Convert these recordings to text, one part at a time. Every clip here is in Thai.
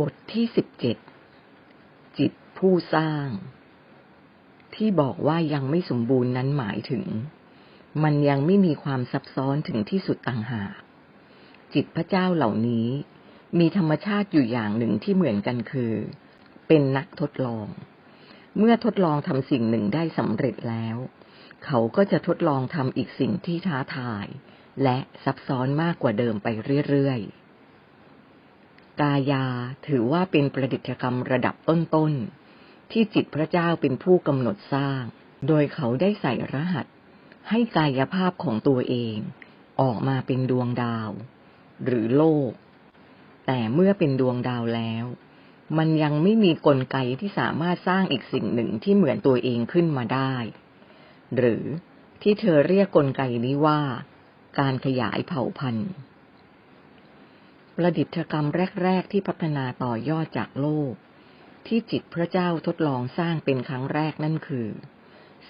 บทที่สิบเจ็ดจิตผู้สร้าง ที่บอกว่ายังไม่สมบูรณ์นั้นหมายถึง มันยังไม่มีความซับซ้อนถึงที่สุดต่างหากจิตพระเจ้าเหล่านี้ มีธรรมชาติอยู่อย่างหนึ่งที่เหมือนกันคือ เป็นนักทดลอง เมื่อทดลองทำสิ่งหนึ่งได้สำเร็จแล้ว เขาก็จะทดลองทำอีกสิ่งที่ท้าทาย และซับซ้อนมากกว่าเดิมไปเรื่อยๆ กายาถือว่าเป็นประดิษฐกรรมระดับต้นๆ ที่จิตพระเจ้าเป็นผู้กำหนดสร้าง โดยเขาได้ใส่รหัส ให้กายภาพของตัวเอง ออกมาเป็นดวงดาว หรือโลก แต่เมื่อเป็นดวงดาวแล้ว มันยังไม่มีกลไกที่สามารถสร้างอีกสิ่งหนึ่งที่เหมือนตัวเองขึ้นมาได้ หรือที่เธอเรียกกลไกนี้ว่า การขยายเผ่าพันธุ์ ประดิษฐกรรมแรก ๆ ที่พัฒนาต่อยอดจากโลก ที่จิตพระเจ้าทดลองสร้างเป็นครั้งแรกนั่นคือ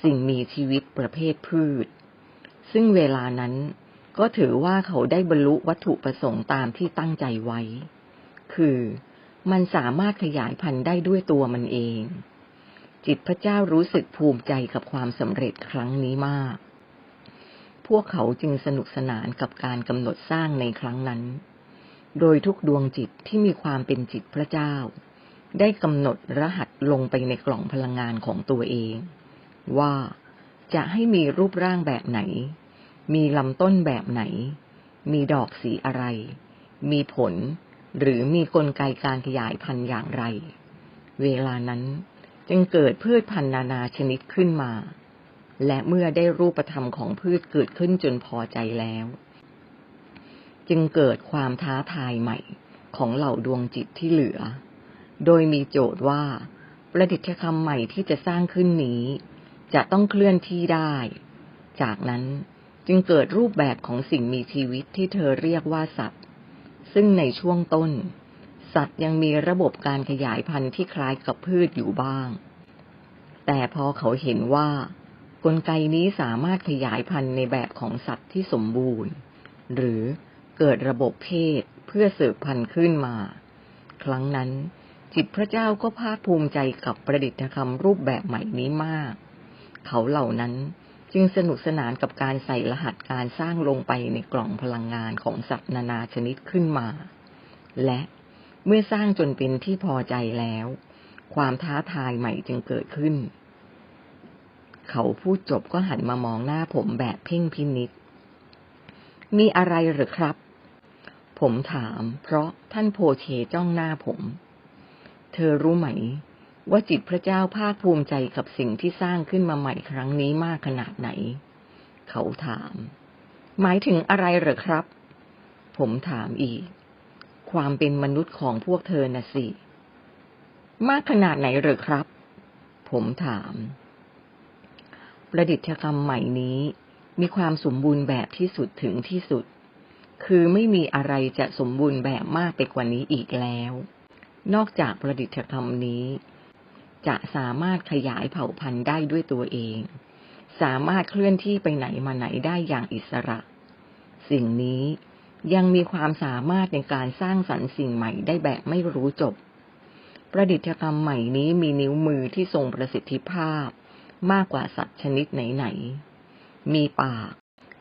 สิ่งมีชีวิตประเภทพืช ซึ่งเวลานั้นก็ถือว่าเขาได้บรรลุวัตถุประสงค์ตามที่ตั้งใจไว้ คือมันสามารถขยายพันธุ์ได้ด้วยตัวมันเอง จิตพระเจ้ารู้สึกภูมิใจกับความสำเร็จครั้งนี้มาก พวกเขาจึงสนุกสนานกับการกำหนดสร้างในครั้งนั้น โดยทุกดวงจิตที่มีความเป็นจิตพระเจ้า ได้กำหนดรหัสลงไปในกล่องพลังงานของตัวเอง ว่าจะให้มีรูปร่างแบบไหน มีลำต้นแบบไหน มีดอกสีอะไร มีผล หรือมีกลไกการขยายพันธุ์อย่างไร เวลานั้นจึงเกิดพืชพันธุ์นานาชนิดขึ้นมา และเมื่อได้รูปธรรมของพืชเกิดขึ้นจนพอใจแล้ว จึงเกิดความท้าทายใหม่ของเหล่าดวงจิตที่เหลือ โดยมีโจทย์ว่า ประดิษฐคำใหม่ที่จะสร้างขึ้นนี้ จะต้องเคลื่อนที่ได้ จากนั้นจึงเกิดรูปแบบของสิ่งมีชีวิตที่เธอเรียกว่าสัตว์ ซึ่งในช่วงต้น สัตว์ยังมีระบบการขยายพันธุ์ที่คล้ายกับพืชอยู่บ้าง แต่พอเขาเห็นว่ากลไกนี้สามารถขยายพันธุ์ในแบบของสัตว์ที่สมบูรณ์ หรือ เกิดระบบเพศเพื่อสืบพันธุ์ขึ้นมา ครั้งนั้น จิตพระเจ้าก็ภาคภูมิใจกับประดิษฐคำรูปแบบใหม่นี้มาก เขาเหล่านั้นจึงสนุกสนานกับการใส่รหัสการสร้างลงไปในกล่องพลังงานของสัตว์นานาชนิดขึ้นมา และเมื่อสร้างจนเป็นที่พอใจแล้ว ความท้าทายใหม่จึงเกิดขึ้น เขาพูดจบก็หันมามองหน้าผมแบบเพ่งพินิษมีอะไรหรือครับ ผมถามเพราะท่านโพเชจ้องหน้าผม เธอรู้ไหม ว่าจิตพระเจ้าภาคภูมิใจกับสิ่งที่สร้างขึ้นมาใหม่ครั้งนี้มากขนาดไหน เขาถาม หมายถึงอะไรเหรอครับ ผมถามอีก ความเป็นมนุษย์ของพวกเธอน่ะสิ มากขนาดไหนเหรอครับ ผมถาม ประดิษฐกรรมใหม่นี้มีความสมบูรณ์แบบที่สุดถึงที่สุด คือไม่มีอะไรจะสมบูรณ์แบบมากไปกว่านี้อีกแล้ว นอกจากประดิษฐกรรมนี้ จะสามารถขยายเผ่าพันธุ์ได้ด้วยตัวเอง สามารถเคลื่อนที่ไปไหนมาไหนได้อย่างอิสระ สิ่งนี้ยังมีความสามารถในการสร้างสรรค์สิ่งใหม่ได้แบบไม่รู้จบ ประดิษฐกรรมใหม่นี้มีนิ้วมือที่ทรงประสิทธิภาพ มากกว่าสัตว์ชนิดไหน ๆ มีปาก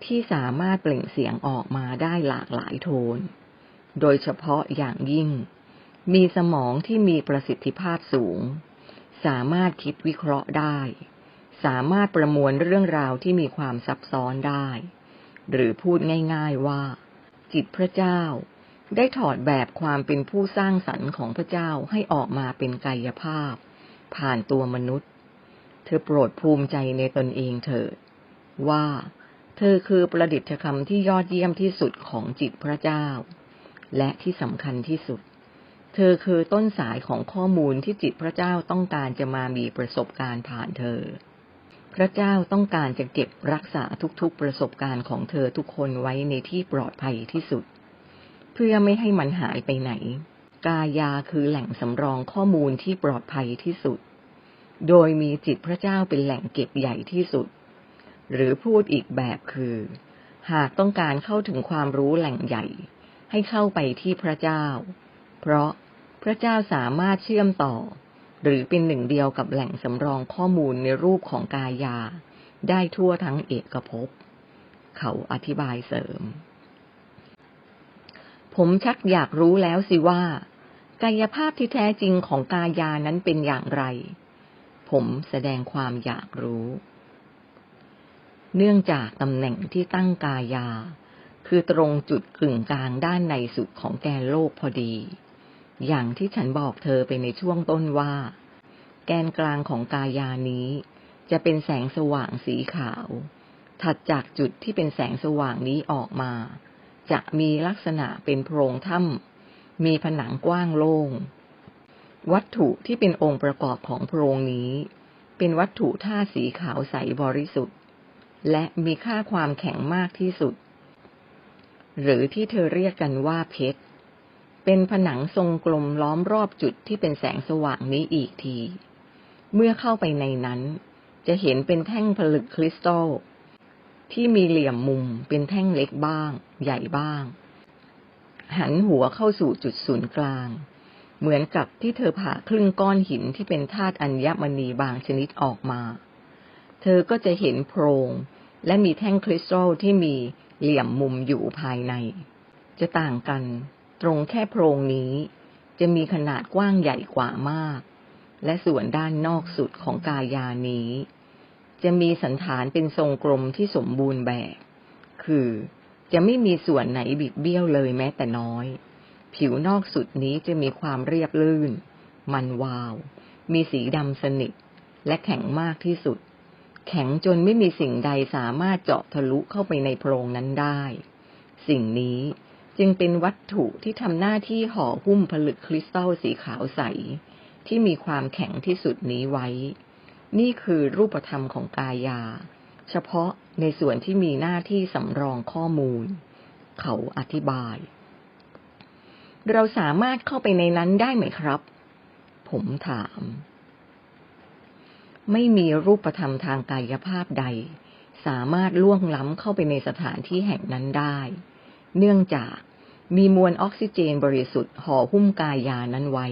ที่สามารถเปล่งเสียงออกมาได้หลากหลายโทน โดยเฉพาะอย่างยิ่ง มีสมองที่มีประสิทธิภาพสูง สามารถคิดวิเคราะห์ได้ สามารถประมวลเรื่องราวที่มีความซับซ้อนได้ หรือพูดง่าย ๆว่า จิตพระเจ้า ได้ถอดแบบความเป็นผู้สร้างสรรค์ของพระเจ้าให้ออกมาเป็นกายภาพ ผ่านตัวมนุษย์ เธอโปรดภูมิใจในตนเองเถิดว่า เธอคือประดิษฐคำที่ยอดเยี่ยมที่สุดของจิตพระเจ้า และที่สำคัญที่สุด เธอคือต้นสายของข้อมูลที่จิตพระเจ้าต้องการจะมามีประสบการณ์ผ่านเธอ พระเจ้าต้องการจะเก็บรักษาทุกๆประสบการณ์ของเธอทุกคนไว้ในที่ปลอดภัยที่สุด เพื่อไม่ให้มันหายไปไหน กายาคือแหล่งสำรองข้อมูลที่ปลอดภัยที่สุด โดยมีจิตพระเจ้าเป็นแหล่งเก็บใหญ่ที่สุด หรือพูดอีกแบบคือ หากต้องการเข้าถึงความรู้แหล่งใหญ่ ให้เข้าไปที่พระเจ้า เพราะพระเจ้าสามารถเชื่อมต่อ หรือเป็นหนึ่งเดียวกับแหล่งสำรองข้อมูลในรูปของกายา ได้ทั่วทั้งเอกภพ เขาอธิบายเสริม ผมชักอยากรู้แล้วสิว่า กายภาพที่แท้จริงของกายานั้นเป็นอย่างไร ผมแสดงความอยากรู้ เนื่องจากตำแหน่งที่ตั้งกายา คือตรงจุดกึ่งกลางด้านในสุดของแกนโลกพอดี อย่างที่ฉันบอกเธอไปในช่วงต้นว่า แกนกลางของกายานี้ จะเป็นแสงสว่างสีขาว ถัดจากจุดที่เป็นแสงสว่างนี้ออกมา จะมีลักษณะเป็นโพรงถ้ำมีผนังกว้างโล่ง วัตถุที่เป็นองค์ประกอบของโพรงนี้ เป็นวัตถุท่าสีขาวใสบริสุทธิ์ และมีค่าความแข็งมากที่สุด หรือที่เธอเรียกกันว่าเพชร เป็นผนังทรงกลมล้อมรอบจุดที่เป็นแสงสว่างนี้อีกที เมื่อเข้าไปในนั้น จะเห็นเป็นแท่งผลึกคริสตัลที่มีเหลี่ยมมุมเป็นแท่งเล็กบ้าง ใหญ่บ้าง หันหัวเข้าสู่จุดศูนย์กลาง เหมือนกับที่เธอผ่าครึ่งก้อนหินที่เป็นธาตุอัญมณีบางชนิดออกมา เธอก็จะเห็นโพรง และมีแท่งคริสตัลที่มีเหลี่ยมมุมอยู่ภายใน จะต่างกัน ตรงแค่โพรงนี้ จะมีขนาดกว้างใหญ่กว่ามาก และส่วนด้านนอกสุดของกายานี้ จะมีสันฐานเป็นทรงกลมที่สมบูรณ์แบบ คือจะไม่มีส่วนไหนบิดเบี้ยวเลยแม้แต่น้อย ผิวนอกสุดนี้จะมีความเรียบลื่น มันวาว มีสีดำสนิท และแข็งมากที่สุด แข็งจนไม่มีสิ่งใดสามารถเจาะทะลุเข้าไปในโพรงนั้นได้ สิ่งนี้จึงเป็นวัตถุที่ทำหน้าที่ห่อหุ้มผลึกคริสตัลสีขาวใส ที่มีความแข็งที่สุดนี้ไว้ นี่คือรูปธรรมของกายา เฉพาะในส่วนที่มีหน้าที่สำรองข้อมูล เขาอธิบาย เราสามารถเข้าไปในนั้นได้ไหมครับ ผมถาม ไม่มีรูปธรรมทางกายภาพใด สามารถล่วงล้ำเข้าไปในสถานที่แห่งนั้นได้ เนื่องจากมีมวลออกซิเจนบริสุทธิ์ห่อหุ้มกายานั้นไว้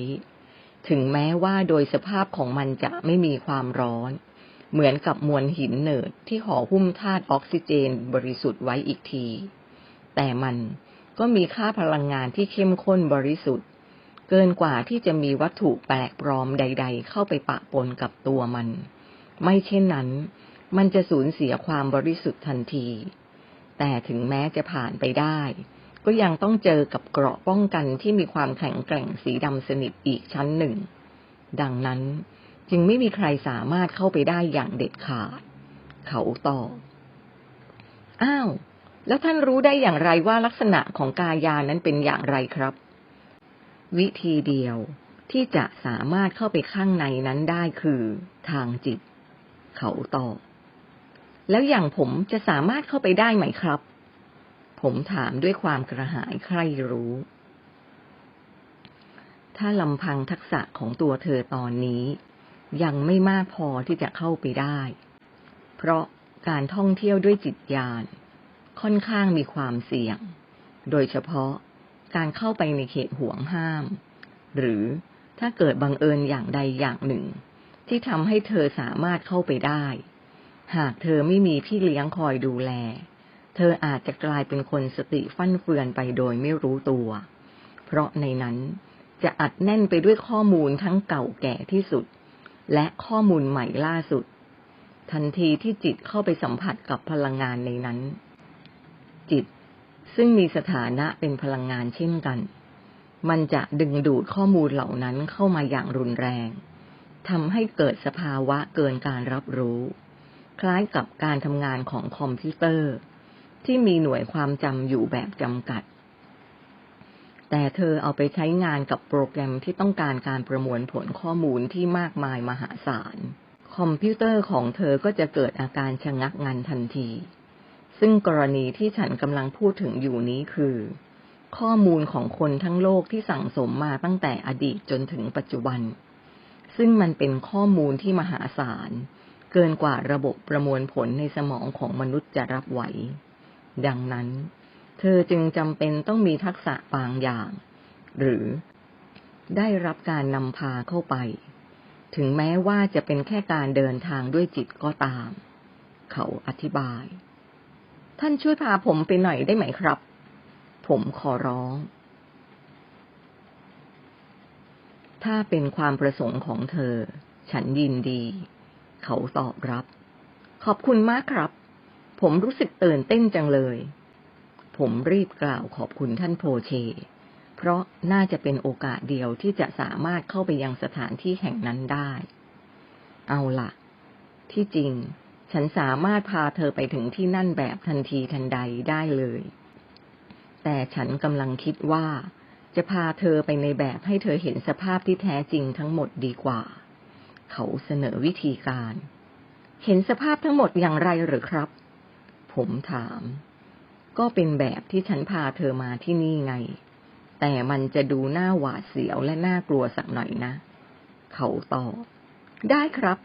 ถึงแม้ว่าโดยสภาพของมันจะไม่มีความร้อน เหมือนกับมวลหินเนิดที่ห่อหุ้มธาตุออกซิเจนบริสุทธิ์ไว้อีกที แต่มันก็มีค่าพลังงานที่เข้มข้นบริสุทธิ์ เกินกว่าที่จะมีวัตถุแปลกปลอมใด ๆ เข้าไปปะปนกับตัวมัน ไม่เช่นนั้น มันจะสูญเสียความบริสุทธิ์ทันที แต่ถึงแม้จะผ่านไปได้ ก็ยังต้องเจอกับเกราะป้องกันที่มีความแข็งแกร่งสีดำสนิทอีกชั้นหนึ่ง ดังนั้นจึงไม่มีใครสามารถเข้าไปได้อย่างเด็ดขาด เขาตอบอ้าว แล้วท่านรู้ได้อย่างไรว่าลักษณะของกายานั้นเป็นอย่างไรครับ วิธีเดียวที่จะสามารถเข้าไปข้างในนั้นได้คือทางจิต เขาตอบ แล้วอย่างผมจะสามารถเข้าไปได้ไหมครับ ผมถามด้วยความกระหายใคร่รู้ ถ้าลำพังทักษะของตัวเธอตอนนี้ ยังไม่มากพอที่จะเข้าไปได้ เพราะการท่องเที่ยวด้วยจิตญาณค่อนข้างมีความเสี่ยง โดยเฉพาะ การเข้าไปในเขตห่วงห้าม หรือถ้าเกิดบังเอิญอย่างใดอย่างหนึ่ง ที่ทำให้เธอสามารถเข้าไปได้ หากเธอไม่มีพี่เลี้ยงคอยดูแล เธออาจจะกลายเป็นคนสติฟั่นเฟือนไปโดยไม่รู้ตัว เพราะในนั้นจะอัดแน่นไปด้วยข้อมูลทั้งเก่าแก่ที่สุด และข้อมูลใหม่ล่าสุด ทันทีที่จิตเข้าไปสัมผัสกับพลังงานในนั้น จิต ซึ่งมีสถานะเป็นพลังงานเช่นกัน มันจะดึงดูดข้อมูลเหล่านั้นเข้ามาอย่างรุนแรงทำให้เกิดสภาวะเกินการรับรู้ คล้ายกับการทำงานของคอมพิวเตอร์ ที่มีหน่วยความจำอยู่แบบจำกัด แต่เธอเอาไปใช้งานกับโปรแกรมที่ต้องการการประมวลผลข้อมูลที่มากมายมหาศาล คอมพิวเตอร์ของเธอก็จะเกิดอาการชะงักงันทันที ซึ่งกรณีที่ฉันกำลังพูดถึงอยู่นี้คือ ข้อมูลของคนทั้งโลกที่สั่งสมมาตั้งแต่อดีตจนถึงปัจจุบัน ซึ่งมันเป็นข้อมูลที่มหาศาล เกินกว่าระบบประมวลผลในสมองของมนุษย์จะรับไหว ดังนั้น เธอจึงจำเป็นต้องมีทักษะบางอย่าง หรือได้รับการนำพาเข้าไป ถึงแม้ว่าจะเป็นแค่การเดินทางด้วยจิตก็ตาม เขาอธิบาย ท่านช่วยพาผมไปหน่อยได้ไหมครับ ผมขอร้อง ถ้าเป็นความประสงค์ของเธอ ฉันยินดี เขาตอบรับ ขอบคุณมากครับ ผมรู้สึกตื่นเต้นจังเลย ผมรีบกล่าวขอบคุณท่านโพเช เพราะน่าจะเป็นโอกาสเดียวที่จะสามารถเข้าไปยังสถานที่แห่งนั้นได้ เอาล่ะ ที่จริง ฉันสามารถพาเธอไปถึงที่นั่นแบบทันทีทันใดได้เลย แต่ฉันกำลังคิดว่า จะพาเธอไปในแบบให้เธอเห็นสภาพที่แท้จริงทั้งหมดดีกว่า เขาเสนอวิธีการ เห็นสภาพทั้งหมดอย่างไรหรือครับ ผมถาม ก็เป็นแบบที่ฉันพาเธอมาที่นี่ไง แต่มันจะดูน่าหวาดเสียวและน่ากลัวสักหน่อยนะ เขาตอบ ได้ครับ